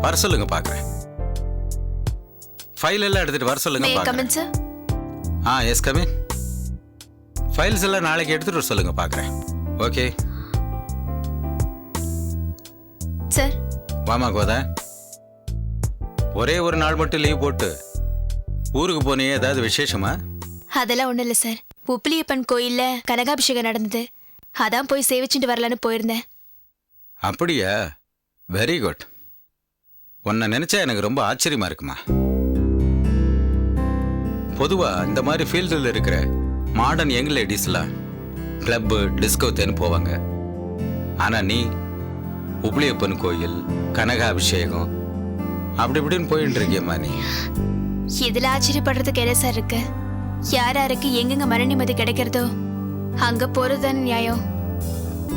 வர சொல்லுங்க பார்க்குறேன் ஃபைல் எல்லாம் எடுத்துட்டு வர சொல்லுங்க சார் ஆ எஸ் கமின் ஃபைல்ஸ் எல்லாம் நாளைக்கு எடுத்துட்டு வர சொல்லுங்க பார்க்குறேன் ஓகே சார் வாமா கோதா. ஒரே ஒரு நாள் மட்டும் லீவ் போட்டு ஊருக்கு போனியே ஏதாவது விசேஷமா? அதெல்லாம் ஒண்ணும் இல்ல சார் உப்பிலியப்பன் கோயில்ல கனகாபிஷேகம் நடந்தது. அதான் போய் சேவிச்சுட்டு வரலான்னு போயிருந்தேன். அப்படியா? வெரி குட் உன்னை நினைச்சா எனக்கு ரொம்ப ஆச்சரியமா இருக்குமா? பொதுவா இந்த மாதிரி ஃபீல்டில் இருக்கிற மாடர்ன் யங் லேடிஸ்லாம் கிளப்பு டிஸ்கோத்தேன்னு போவாங்க. ஆனா நீ உப்ளியப்பன் கோயில் கனகாபிஷேகம் அப்படி இப்படின்னு போயிட்டு இருக்கியம்மா நீ. இதுல ஆச்சரியப்படுறதுக்கு என்ன சார் இருக்கு? யார் யாருக்கு எங்கெங்க மன நிம்மதி கிடைக்கிறதோ அங்க போறதுதானே நியாயம்.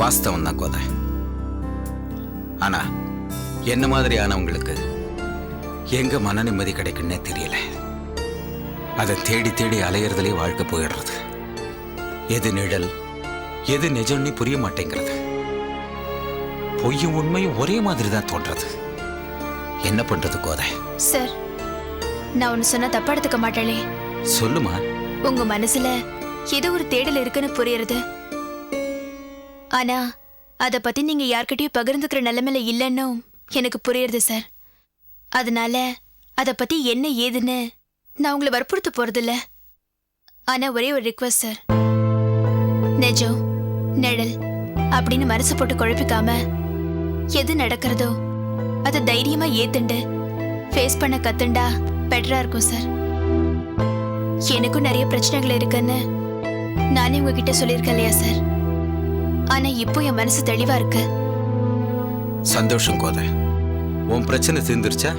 வாஸ்தவம் தான் கோதை. ஆனா என்ன மாதிரி ஆனவங்களுக்கு எங்க மன நிம்மதி கிடைக்குன்னே தெரியல. அதை தேடி தேடி அலையிறதுலே வாழ்க்கை போயிடுறது. எது நிழல் எது நிஜம்னு புரிய மாட்டேங்கிறது. பொய்யும் உண்மையும் ஒரே மாதிரி தான் தோன்றது. என்ன பண்றது கோதை? சார் நான் ஒன்னு சொன்னா தப்பா எடுத்துக்க மாட்டேனே. சொல்லுமா? உங்க மனசுல ஏதோ ஒரு தேடல் இருக்குன்னு புரியுறது. ஆனா அத பத்தி நீங்க யார்கிட்டயும் பகிர்ந்துக்கிற நிலைமையில இல்லைன்னும் எனக்கு புரியுறது சார். அதனால அதை பத்தி என்ன ஏதுன்னு நான் உங்களை வற்புறுத்த போறதில்ல. ஆனா ஒரே ஒரு ரிக்வஸ்ட் சார். நெஜம் நிழல் அப்படின்னு மனசு போட்டு குழப்பிக்காம எது நடக்கிறதோ அதை தைரியமா ஏத்துண்டு ஃபேஸ் பண்ண கத்துண்டா பெட்டரா இருக்கும் சார். எனக்கும் நிறைய பிரச்சனைகள் இருக்குன்னு நானே உங்ககிட்ட சொல்லியிருக்கேன் இல்லையா சார்? ஆனா இப்போ என் மனசு தெளிவா இருக்கு. சந்தோஷம் கோதை. உன் பிரச்சனை தீர்ந்துருச்சா?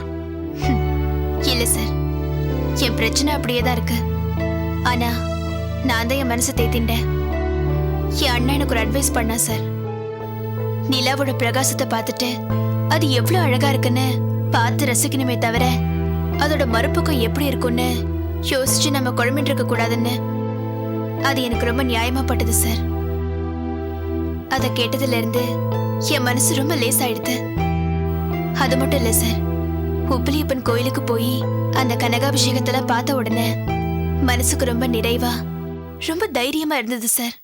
இல்ல சார். என் பிரச்சனை அப்படியே தான் இருக்கு. ஆனா நான் தான் என் மனசை தேத்திண்டேன் என் அண்ணன் எனக்கு ஒரு அட்வைஸ் பண்ணா சார். நிலாவோட பிரகாசத்தை பார்த்துட்டு அது எவ்வளவு அழகா இருக்குன்னு பார்த்து ரசிக்கணுமே தவிர அதோட மறுபக்கம் எப்படி இருக்கும்னு யோசிச்சு நம்ம குழம்பிட்டு இருக்க கூடாதுன்னு அது எனக்கு ரொம்ப நியாயமா பட்டது சார். அதை கேட்டதுல இருந்து என் மனசு ரொம்ப லேசாயிடுது. அது மட்டும் இல்ல சார் உப்பிலியப்பன் கோயிலுக்கு போய் அந்த கனகாபிஷேகத்தெல்லாம் பார்த்த உடனே மனசுக்கு ரொம்ப நிறைவா ரொம்ப தைரியமா இருந்தது சார்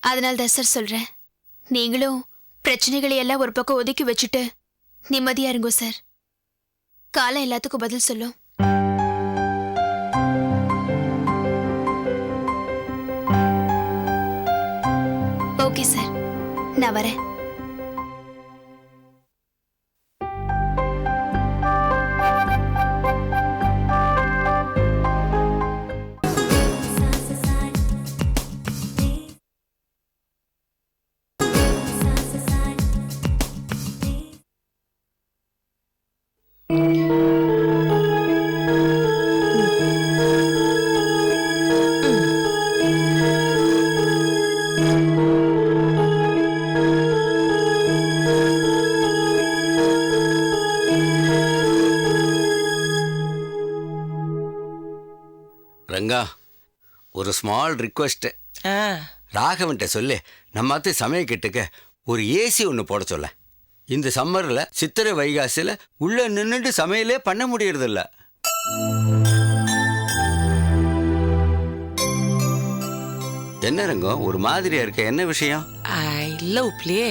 அதனால தான் சார் சொல்றேன். நீங்களும் பிரச்சனைகளை எல்லாம் ஒரு பக்கம் ஒதுக்கி வச்சுட்டு நிம்மதியா இருங்கோ சார் காலம் எல்லாத்துக்கும் பதில் சொல்லும். ஓகே சார் நான் வரேன். ஒரு ஸ்மால் ரிக்வெஸ்ட் ஆ. ராகவன்ட்ட சொல்லு நம்ம அத்தை சமயக்கிட்டுக்க ஒரு ஏசி ஒன்று போட சொல்ல. இந்த சம்மரில் சித்திரை வைகாசியில் உள்ள நின்றுட்டு சமையலே பண்ண முடியறதில்ல. என்ன ரங்கம் ஒரு மாதிரியா இருக்க? என்ன விஷயம்? இல்ல உப்ளியே.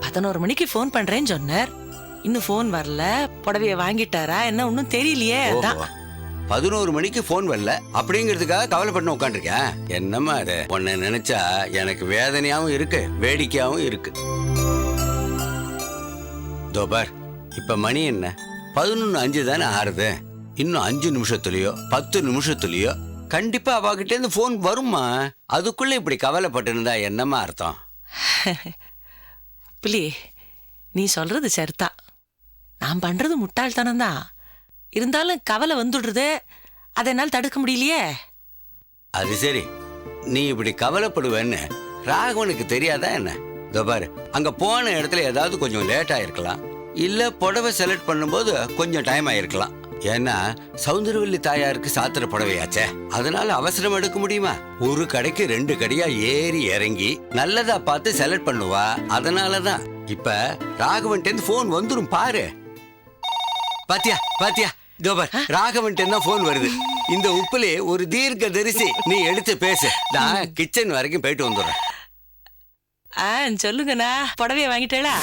பதினோரு மணிக்கு ஃபோன் பண்றேன்னு சொன்னார். இன்னும் ஃபோன் வரல. புடவைய வாங்கிட்டாரா? என்ன ஒன்றும் தெரியலையே. அதான். பதினோரு மணிக்கு போன் வரல. அப்படிங்கிறதுக்காக கவலைப்பட்டு உட்காந்துருக்கேன் என்னம்மா அது உன்னை நினைச்சா எனக்கு வேதனையாவும் இருக்கு வேடிக்கையாவும் இருக்கு. தோபார் இப்ப மணி என்ன? பதினொன்னு அஞ்சு தானே ஆறுது. இன்னும் அஞ்சு நிமிஷத்துலயோ பத்து நிமிஷத்துலயோ கண்டிப்பா அவகிட்ட இருந்து போன் வருமா அதுக்குள்ள இப்படி கவலைப்பட்டு இருந்தா என்னம்மா அர்த்தம்? புலி நீ சொல்றது சரிதான் நான் பண்றது முட்டாள்தனம் தான் இருந்தாலும் கவலை வந்துடுறது அதை என்னால் தடுக்க முடியலையே. அது சரி. நீ இப்படி கவலைப்படுவேன்னு ராகவனுக்கு தெரியாதா என்ன? இதோ பாரு அங்க போன இடத்துல ஏதாவது கொஞ்சம் லேட் ஆயிருக்கலாம். இல்ல புடவை செலக்ட் பண்ணும்போது கொஞ்சம் டைம் ஆயிருக்கலாம். ஏன்னா சௌந்தரவல்லி தாயாருக்கு சாத்திர புடவையாச்சே. அதனால அவசரம் எடுக்க முடியுமா? ஒரு கடைக்கு ரெண்டு கடையா ஏறி இறங்கி நல்லதா பார்த்து செலக்ட் பண்ணுவா. அதனாலதான். இப்ப ராகவன்ட்டு ஃபோன் வந்துடும் பாரு. பாத்தியா பாத்தியா? இதோ பார் ராகவன்ட்டு தான் ஃபோன் வருது. இந்த உப்புலே ஒரு தீர்க்க தரிசி நீ எடுத்து பேசு. நான் கிச்சன் வரைக்கும் போயிட்டு வந்துடுறேன். ஆ சொல்லுங்கண்ணா. புடவைய வாங்கிட்டேளா?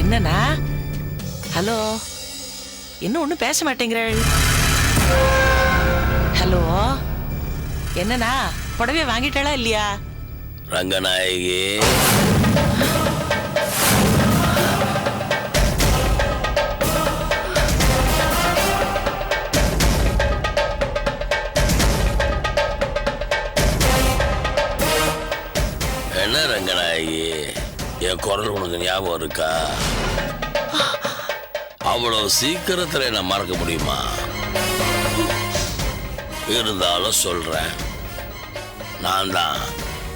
என்னண்ணா? ஹலோ? என்ன ஒன்றும் பேச மாட்டேங்கிறாள்? ஹலோ? என்னண்ணா? புடவைய வாங்கிட்டாளா இல்லையா? ரங்கநாயகி. ரங்கநாயகி என் குரல் உனக்கு ஞாபகம் இருக்கா? அவ்வளவு சீக்கிரத்துல என்ன மறக்க முடியுமா? இருந்தாலும் சொல்றேன். நான் தான்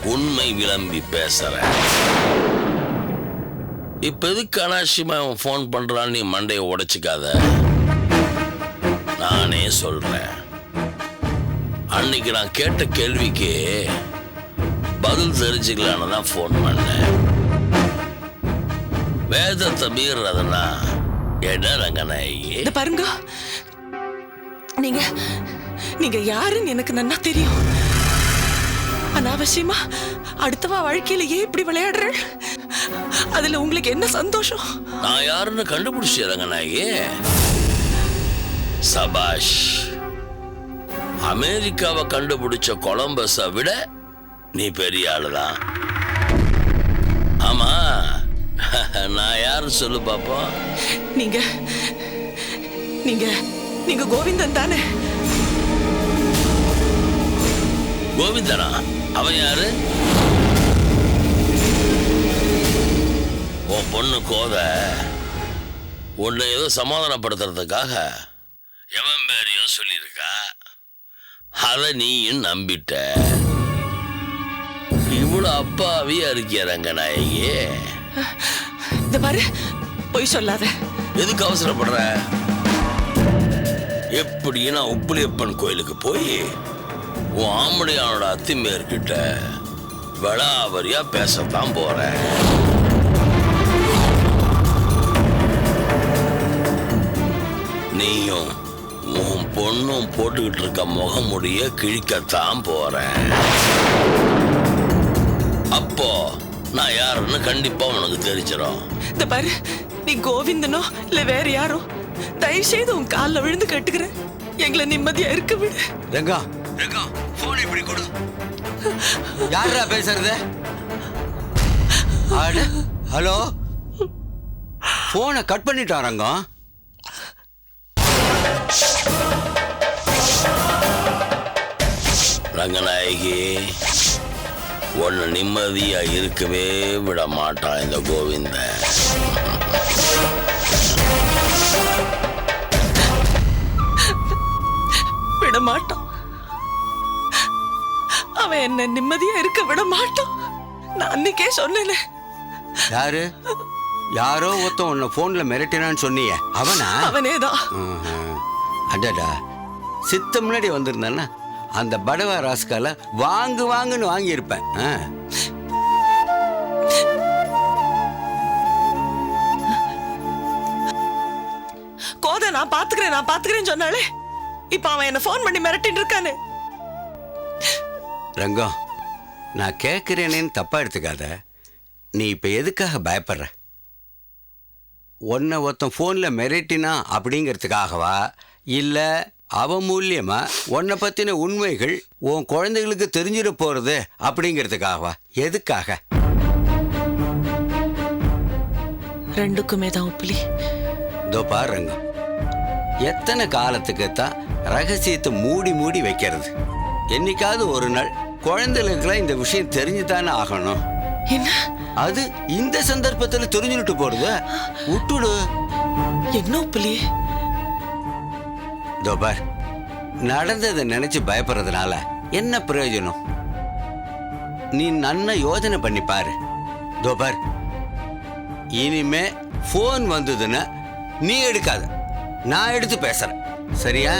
உண்மை விளம்பி பேசுறேன். இப்ப எதுக்கு அனாவசியமா அவன் ஃபோன் பண்றான்னு நீ மண்டையை உடைச்சிக்காத? நானே சொல்றேன். அன்னைக்கு நான் கேட்ட கேள்விக்கு பதில் தெரிஞ்சுக்கலான்னு தான் ஃபோன் பண்ணேன். வேதத்தை மீறதுன்னா என்ன ரங்கநாயகி? இந்த பாருங்க. நீங்க நீங்க யாருன்னு எனக்கு நன்னா தெரியும். அனாவசியமா அடுத்தவா வாழ்க்கையில ஏன் இப்படி விளையாடுற? அதுல உங்களுக்கு என்ன சந்தோஷம்? நான் யாருன்னு கண்டுபிடிச்சிடுறேங்க நாயகி சபாஷ். அமெரிக்காவை கண்டுபிடிச்ச கொலம்பஸை விட நீ பெரிய ஆளுதான். ஆமா நான் யாரு சொல்லு பாப்போம் நீங்க நீங்க நீங்க கோவிந்தன் தானே? கோவிந்தனா? அவன் யாரு? உன் பொண்ணு கோத உன்னை ஏதோ சமாதானப்படுத்துறதுக்காக எவன் பேரையோ சொல்லியிருக்கா. அதை நீயும் நம்பிட்ட. இவ்வளவு அப்பாவியா இருக்கிய ரங்கநாயகி? இந்த பாரு பொய் சொல்லாத. எதுக்கு அவசரப்படுற? எப்படி நான் உப்புலியப்பன் கோயிலுக்கு போய் உன் ஆம்படியானோட அத்திமேற்கிட்ட விளாவரியா பேசத்தான் போறேன் நீயும் உன் பொண்ணும் போட்டுக்கிட்டு இருக்க முகமுடிய கிழிக்கத்தான் போறேன் அப்போ நான் யாருன்னு கண்டிப்பா உனக்கு தெரிஞ்சிடும் இந்த பாரு நீ கோவிந்தனோ இல்ல வேற யாரோ? தயவு செய்து உன் கால்ல விழுந்து கட்டுக்கிறேன் எங்களை நிம்மதியா இருக்க விடு. ரங்கா. ரங்கா போன் இப்படி கொடு. யாரா பேசுறது? அட, ஹலோ? போனை கட் பண்ணிட்டான் ரங்கம் ரங்கநாயகி. உன்னை நிம்மதியா இருக்கவே விட மாட்டான் இந்த கோவிந்தன் விட மாட்டான் அவன் என்ன நிம்மதியா இருக்க விட மாட்டான் நான் அன்னைக்கே சொன்னேனே. யாரு? யாரோ ஒருத்தன் உன்னை போன்ல மிரட்டினான்னு சொன்னியே. அவனா? அவனேதான். அடடா. சித்த முன்னாடி வந்திருந்தானா? அந்த படவா ராஸ்கால வாங்கு வாங்குன்னு வாங்கியிருப்பேன். கோதை நான் பாத்துக்கிறேன் நான் பாத்துக்கிறேன்னு சொன்னாலே இப்ப அவன் என்ன ஃபோன் பண்ணி மிரட்டிட்டு இருக்கானே. ரங்கம் நான் கேட்குறேனேன்னு தப்பா எடுத்துக்காத. நீ இப்போ எதுக்காக பயப்படுற? உன்னை ஒருத்தன் ஃபோனில் மிரட்டினா அப்படிங்கிறதுக்காகவா? இல்லை அவன் மூலியமா உன்னை பற்றின உண்மைகள் உன் குழந்தைகளுக்கு தெரிஞ்சிட போகிறது அப்படிங்கிறதுக்காகவா? எதுக்காக? ரெண்டுக்குமே தான் உப்புலி இதோ பாரு ரங்கம். எத்தனை காலத்துக்கு தான் ரகசியத்தை மூடி மூடி வைக்கிறது? என்னைக்காவது ஒரு நாள் குழந்தைகளுக்கெல்லாம் இந்த விஷயம் தெரிஞ்சு தானே ஆகணும். என்ன? அது இந்த சந்தர்ப்பத்துல தெரிஞ்சுட்டு போறது விட்டுடு. என்ன உப்புலி தோபார் நடந்ததை நினைச்சு பயப்படுறதுனால என்ன பிரயோஜனம்? நீ நன்ன யோசனை பண்ணி பாரு. தோபார் இனிமே ஃபோன் வந்ததுன்னா நீ எடுக்காத. நான் எடுத்து பேசுறேன். சரியா?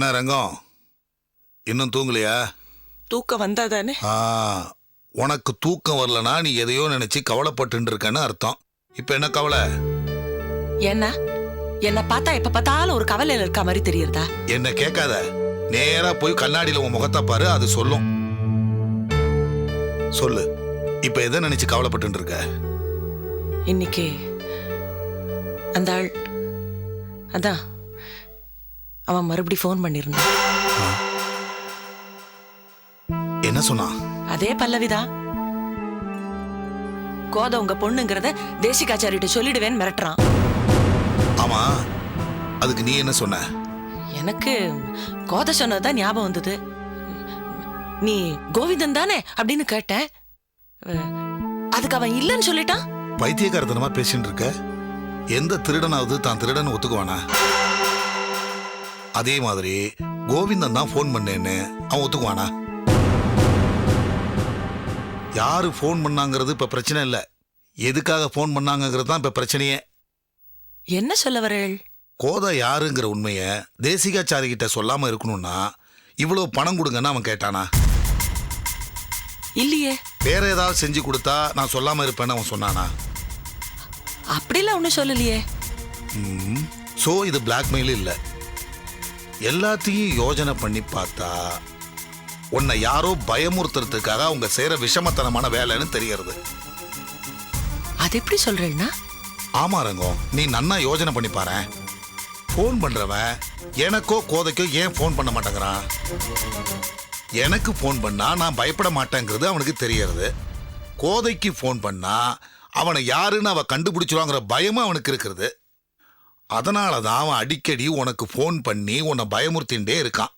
என்ன ரங்கம்? இன்னும் தூங்கலையா? தூக்கம் வந்தாதானே? ஆ உனக்கு தூக்கம் வரலனா நீ எதையோ நினைச்சு கவலைப்பட்டு இருக்கன்னு அர்த்தம். இப்ப என்ன கவலை? ஏன்னா என்ன பார்த்தா எப்ப பார்த்தாலும் ஒரு கவலையில இருக்க மாதிரி தெரியறதா? என்ன கேட்காத. நேரா போய் கண்ணாடியில உன் முகத்தை பாரு அது சொல்லும். சொல்லு. இப்ப எதை நினைச்சு கவலைப்பட்டு இருக்க இன்னைக்கு அந்த ஆள் அதான் அவன் மறுபடி ஃபோன் பண்ணியிருந்தான் என்ன சொன்னான் அதே பல்லவிதான் கோத உங்க பொண்ணுங்கிறத தேசிகாச்சாரிட்ட சொல்லிடுவேன்னு மிரட்டுறான். ஆமா அதுக்கு நீ என்ன சொன்ன? எனக்கு கோத சொன்னதுதான் ஞாபகம் வந்தது. நீ கோவிந்தன் தானே அப்படின்னு கேட்டேன். அதுக்கு அவன் இல்லைன்னு சொல்லிட்டான். பைத்தியக்காரத்தனமா பேசிட்டு இருக்க? எந்த திருடனாவது தான் திருடன் ஒத்துக்குவானா? அதே மாதிரி கோவிந்தன் தான் ஃபோன் பண்ணேன்னு அவன் ஒத்துக்குவானா? யாரு ஃபோன் பண்ணாங்கிறது இப்ப பிரச்சனை இல்ல. எதுக்காக ஃபோன் பண்ணாங்கிறது தான் இப்ப பிரச்சனையே. என்ன சொல்ல வரேள் கோதை யாருங்கிற உண்மைய தேசிகாச்சாரி கிட்ட சொல்லாம இருக்கணும்னா இவ்வளவு பணம் கொடுங்கன்னு அவன் கேட்டானா? இல்லையே. வேற ஏதாவது செஞ்சு கொடுத்தா நான் சொல்லாம இருப்பேன்னு அவன் சொன்னானா? அப்படிலாம் ஒன்றும் சொல்லலையே. ஸோ இது பிளாக்மெயில் இல்லை. எல்லாத்தையும் யோஜனை பண்ணி பார்த்தா உன்னை யாரோ பயமுறுத்துறதுக்காக அவங்க செய்யற விஷமத்தனமான வேலைன்னு தெரியறது அது எப்படி சொல்றேன்னா? ஆமா ரங்கம் நீ நன்னா யோஜனை பண்ணி பாரேன் ஃபோன் பண்றவன் எனக்கோ கோதைக்கோ ஏன் ஃபோன் பண்ண மாட்டேங்கிறான்? எனக்கு ஃபோன் பண்ணா நான் பயப்பட மாட்டேங்கிறது அவனுக்கு தெரியறது கோதைக்கு ஃபோன் பண்ணா அவனை யாருன்னு அவ கண்டுபிடிச்சிருவாங்கிற பயமும் அவனுக்கு இருக்கிறது அதனால தான் அவன் அடிக்கடி உனக்கு ஃபோன் பண்ணி உன்னை பயமுறுத்தின்றே இருக்கான்.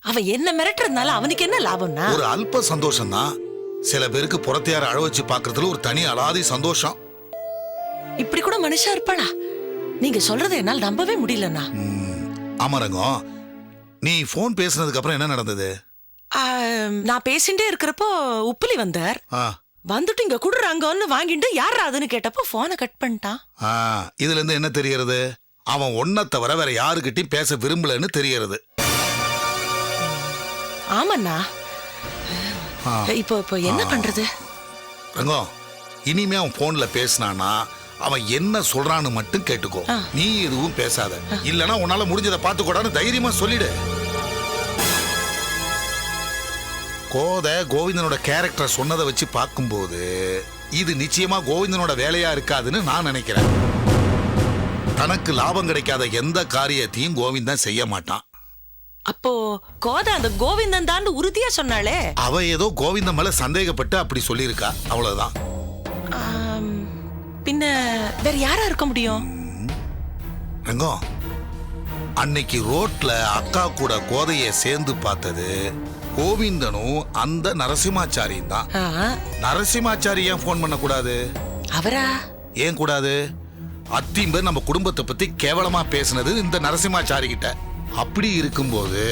அவன் என்ன மிரட்டுறதுனால அவனுக்கு என்ன லாபம்னா? ஒரு அல்ப சந்தோஷம் தான் சில பேருக்கு புறத்தையார அழ வச்சு பார்க்கறதுல ஒரு தனி அலாதி சந்தோஷம். இப்படி கூட மனுஷா இருப்பாளா? நீங்க சொல்றதை என்னால் நம்பவே முடியலண்ணா. ஆமாரங்கம். நீ ஃபோன் பேசுனதுக்கு அப்புறம் என்ன நடந்தது? நான் பேசிட்டே இருக்கிறப்போ உப்புலி வந்தார். ஆ. வந்துட்டு இங்க குடுறாங்கன்னு வாங்கிட்டு யார் அதுன்னு கேட்டப்போ போனை கட் பண்ணிட்டான். இதுல இருந்து என்ன தெரியறது அவன் ஒன்ன தவிர வேற யாருக்கிட்டையும் பேச விரும்பலன்னு தெரியறது ஆமாண்ணா. இப்போ இப்போ என்ன பண்றது? ரங்கம் இனிமே அவன் போன்ல பேசினானா அவன் என்ன சொல்றான்னு மட்டும் கேட்டுக்கோ. நீ எதுவும் பேசாத. இல்லனா உன்னால முடிஞ்சதை பார்த்துக்கூடான்னு தைரியமா சொல்லிடு. கோத கோவிந்தனோட கேரக்டர் சொன்னதை வச்சு பார்க்கும்போது இது நிச்சயமா கோவிந்தனோட வேலையா இருக்காதுன்னு நான் நினைக்கிறேன். தனக்கு லாபம் கிடைக்காத எந்த காரியத்தையும் கோவிந்தன் செய்ய மாட்டான். அப்போ கோதா அந்த கோவிந்தன் தான் உறுதியா சொன்னாளே? அவ ஏதோ கோவிந்தன் மேல சந்தேகப்பட்டு அப்படி சொல்லியிருக்கா. அவ்வளவுதான். ஆம், பின்ன வேற யாரா இருக்க முடியும்? ரங்கம் அன்னைக்கு ரோட்ல அக்கா கூட கோதைய சேர்ந்து பார்த்தது கோவிந்தனும் அந்த நரசிம்மாச்சாரியும் தான். நரசிம்மாச்சாரி ஏன் ஃபோன் பண்ணக்கூடாது? அவரா? ஏன் கூடாது? அத்திம்பேர் நம்ம குடும்பத்தை பத்தி கேவலமா பேசுனது இந்த நரசிம்மாச்சாரி கிட்ட. அப்படி இருக்கும்போது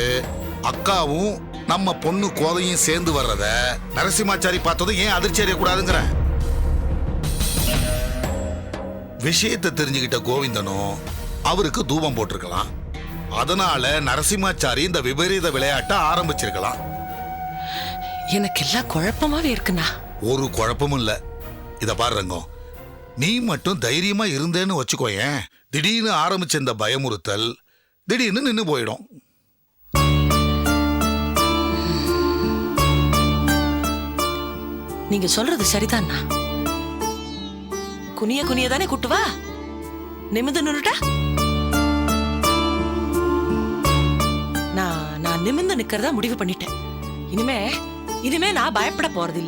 அக்காவும் நம்ம பொண்ணு கோதையும் சேர்ந்து வர்றத நரசிம்மாச்சாரி பார்த்ததும் ஏன் அதிர்ச்சி அடையக்கூடாதுங்கிற? விஷயத்தை தெரிஞ்சுக்கிட்ட கோவிந்தனும் அவருக்கு தூபம் போட்டிருக்கலாம். அதனால நரசிம்மாச்சாரி இந்த விபரீத விளையாட்டை ஆரம்பிச்சிருக்கலாம். எனக்கு எல்லாம் குழப்பமாவே இருக்குண்ணா. ஒரு குழப்பமும் இல்ல. இத பாரு ரங்கம் நீ மட்டும் தைரியமா இருந்தேன்னு வச்சுக்கோயேன் திடீர்னு ஆரம்பிச்ச இந்த பயமுறுத்தல் திடீர்னு நின்னு போயிடும். நீங்க சொல்றது சரிதான்ண்ணா குனிய குனிய தானே குட்டுவா நிமிந்து நின்னுட்டா? நான் நான் நிமிந்து நிக்கிறதா முடிவு பண்ணிட்டேன். இனிமே இனிமே நான் பயப்பட போறது